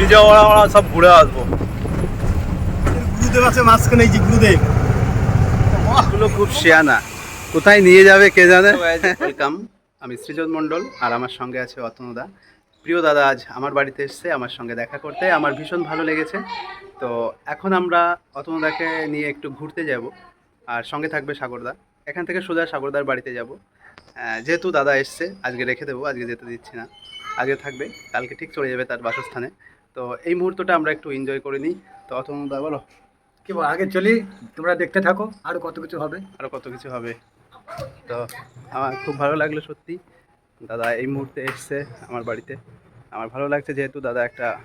বিজয়ওয়াড়া ওড়া সব ঘুরে আসব। গুরুদেব আছে মাঝখানে এই যে গুরুদেব। খুব শেয়ানা। কোথায় নিয়ে যাবে কে জানে? ওয়েলকাম আমি সৃজন মণ্ডল আর আমার সঙ্গে আছে অতনুদা। প্রিয় দাদা আজ আমার বাড়িতে এসছে আমার সঙ্গে দেখা করতে। আমার ভীষণ ভালো লেগেছে। তো এখন আমরা অতনুদাকে নিয়ে একটু ঘুরতে যাব। আর সঙ্গে থাকবে সাগরদা। এখান থেকে সোজা সাগরদার বাড়িতে যাব। যেহেতু দাদা এসছে আজকে রেখে দেবো আজকে যেতে দিচ্ছি না। আজকে থাকবে কালকে ঠিক চলে যাবে তার বাসস্থানে। তো এই মুহূর্তটা আমরা একটু এনজয় করে নিই। তো অতনুদা বলো। কি বল, আগে চলি তোমরা দেখতে থাকো আর কত কিছু হবে। আরও কত কিছু হবে। তো আমার খুব ভালো লাগল সত্যি। দাদা এই মুহূর্তে এসছে আমার বাড়িতে। আমার ভালো লাগছে যেহেতু দাদা একটা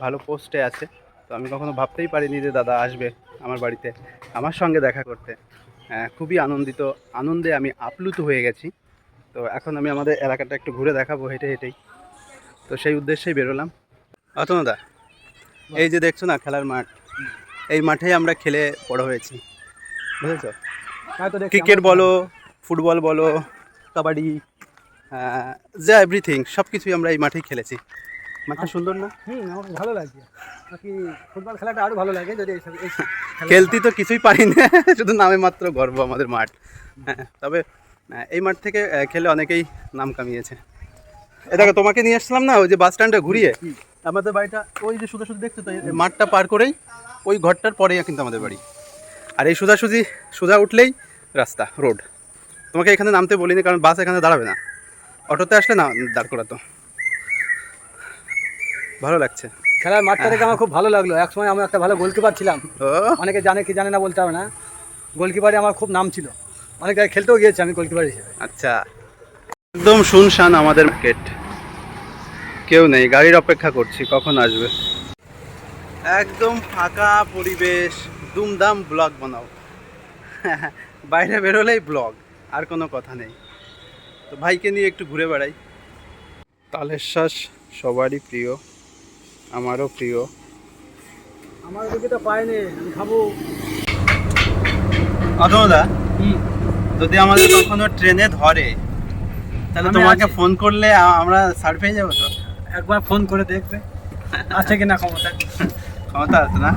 ভালো পোস্টে আছে। তো আমি কখনো ভাবতেই পারিনি যে দাদা আসবে আমার বাড়িতে আমার সঙ্গে দেখা করতে। আহ, খুবই আনন্দিত। আনন্দে আমি আপ্লুত হয়ে গেছি। তো এখন আমি আমাদের এলাকাটা একটু ঘুরে দেখাবো হেঁটে হেঁটেই। তো সেই উদ্দেশ্যেই বেরোলাম। অতনদা এই যে দেখছ না খেলার মাঠ? এই মাঠেই আমরা খেলে বড় হয়েছি। বুঝেছ? ক্রিকেট বলো ফুটবল বলো কাবাডি যা এভরিথিং সব কিছুই আমরা এই মাঠেই খেলেছি। মাঠটা সুন্দর না? হুম আমার ভালো লাগে বাকি ফুটবল খেলাটা আরও ভালো লাগে যদি খেলতে তো কিছুই পারি না শুধু নামে মাত্র গর্ব আমাদের মাঠ। হ্যাঁ তবে এই মাঠ থেকে খেলে অনেকেই নাম কামিয়েছে। এ দেখো তোমাকে নিয়ে আসলাম না ওই যে বাস স্ট্যান্ডে ঘুরিয়ে? আমাদের বাড়িটা ওই যে শুধু দেখছ তো মাঠটা পার করেই ওই ঘরটার পরেই কিন্তু আমাদের বাড়ি। আর এই সোজাসুজি সোজা উঠলেই রাস্তা রোড। তোমাকে এখানে নামতে বলিনি কারণ বাস এখানে দাঁড়াবে না। অটোতে আসলে না দাঁড় করাতো। ভালো লাগছে। খেলার মাঠটা দেখে আমার খুব ভালো লাগল। একসময় আমি একটা ভালো গোলকিপার ছিলাম। অনেকে জানে কি জানে না বলতে হবে না। গোলকিপারে আমার খুব নাম ছিল। অনেক জায়গায় খেলতেও গিয়েছি আমি গোলকিপার হিসেবে। আচ্ছা। একদম শুনশান আমাদের মার্কেট কেউ নেই গাড়ির অপেক্ষা করছি কখন আসবে? একদম ফাঁকা পরিবেশ দুমদাম ব্লগ বানাও। বাইরে বেরোলেই ব্লগ আর কোনো কথা নেই। তো ভাইকে নিয়ে একটু ঘুরে বেড়াই। তালের শ্বাস সবারই প্রিয় আমারও প্রিয়। আমার তো পাইনি আমি খাব। অতদা যদি আমাদের কখনো ট্রেনে ধরে তাহলে তোমাকে ফোন করলে আমরা সার পেয়ে যাব তো? একবার ফোন করে দেখবে। আছে কিনা ক্ষমতা? ক্ষমতা আছে না?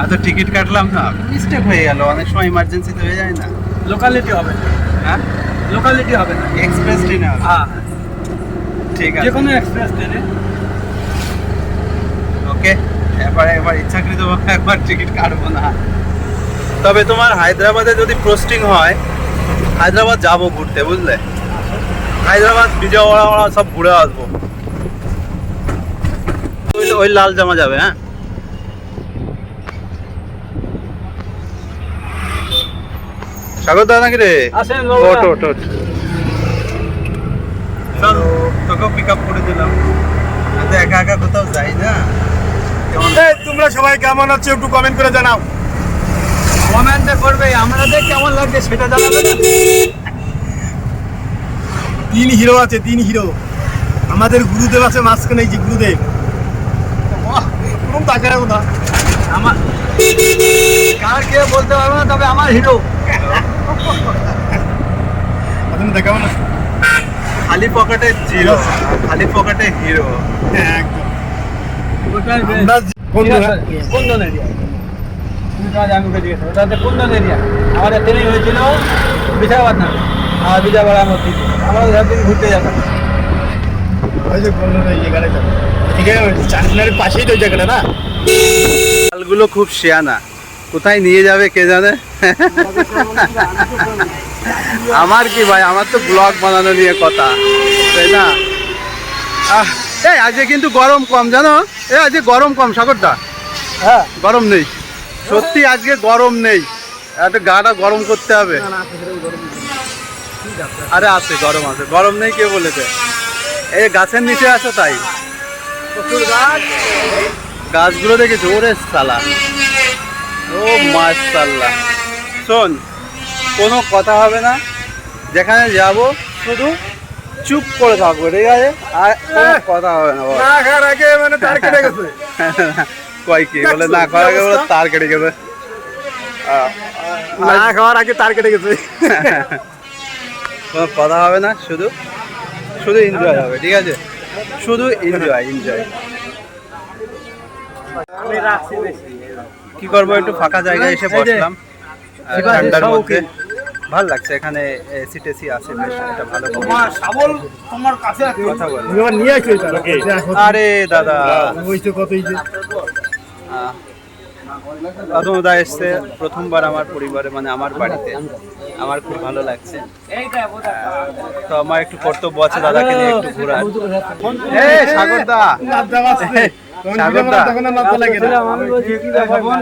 আর তো টিকিট কাটলাম না। মিস্টেক হয়ে গেল অনেক সময় ইমার্জেন্সিতে হয়ে যায় না। লোকালিটি হবে। না হ্যাঁ? লোকালিটি হবে না। এক্সপ্রেস ট্রেনে হবে। হ্যাঁ। ঠিক যে আছে কোনো এক্সপ্রেস ট্রেনে ওকে এবার এবার ইচ্ছাকৃত একবার টিকিট কাটবো না। তবে তোমার হায়দ্রাবাদে যদি পোস্টিং হয় হায়দ্রাবাদ যাব ঘুরতে বুঝলে? হায়দ্রাবাদ বিজয়ওয়াড়া সব ঘুরে আসব। ওই লাল জামা যাবে হ্যাঁ? সাগর দা নাকি রে? ওট ওট ওট চল তোকেও পিক আপ করে দিলাম। একা একা কোথাও যাই না। তোমরা সবাই কেমন আছো একটু কমেন্ট করে জানাও। কমেন্টে করবে আমাদের কেমন লাগছে সেটা জানাবে না। তিন হিরো আছে তিন হিরো আমাদের গুরুদেব আছে মাঝখানে যে গুরুদেব। কোনো তাকে রাখো না। আমার কার কে বলতে পারব না তবে আমার হিরো তুমি দেখাবো না? খালি পকেটে জিরো খালি পকেটে হিরো একদম। কোন এরিয়া? তুমি আমি ওকে জিজ্ঞেস এরিয়া? আমাদের ট্রেনিং হয়েছিল বিশাখাপাট আর বিজয়বাড়ার মধ্যে আমরা দিন ঘুরতে যেতাম। ওই যে কোন এই জায়গাটা আছে চারমিনারের পাশেই তো জায়গাটা না? মালগুলো খুব শেয়ানা। কোথায় নিয়ে যাবে কে জানে? আমার কি ভাই? আমার তো ব্লগ বানানো নিয়ে কথা তাই না? এই আজকে কিন্তু গরম কম জানো? এ আজকে গরম কম সাগরদা। হ্যাঁ। গরম নেই। সত্যি আজকে গরম নেই। এত গাটা গরম করতে হবে। আরে আছে গরম আছে। গরম নেই কে বলেছে? এই গাছের নিচে আছো তাই? প্রচুর গাছ। গাছগুলো দেখেছ ওরে সালা। ও মাশাল্লাহ শোন কোনো কথা হবে না। যেখানে যাব শুধু চুপ করে থাকব ঠিক আছে? আর কোনো কথা হবে না না খাওয়ার আগে মানে তার কেটে গেছে। কয় কি? বলে না করা গেলে বলে তার কেটে গেছে। না খাওয়ার আগে তার কেটে গেছে। কোনো কথা হবে না শুধু শুধু এনজয় হবে ঠিক আছে? শুধু এনজয় এনজয় আমি রাখছি বেশি। কি করব একটু ফাঁকা জায়গায় এসে বসলাম। ঠান্ডার মধ্যে। ভালো লাগছে এখানে এসি টেসি আছে বেশ একটা ভালো তোমার শাবল তোমার কাছে কথা বলো। নিয়ে এটা দেখো আরে দাদা। ওই তো কতই যে। আহ, প্রথমদা এসছে প্রথমবার আমার পরিবারে মানে আমার বাড়িতে। আমার খুব ভালো লাগছে। তো আমার একটু কর্তব্য আছে দাদাকে নিয়ে একটু ঘোরার। সাগরদা। সাগর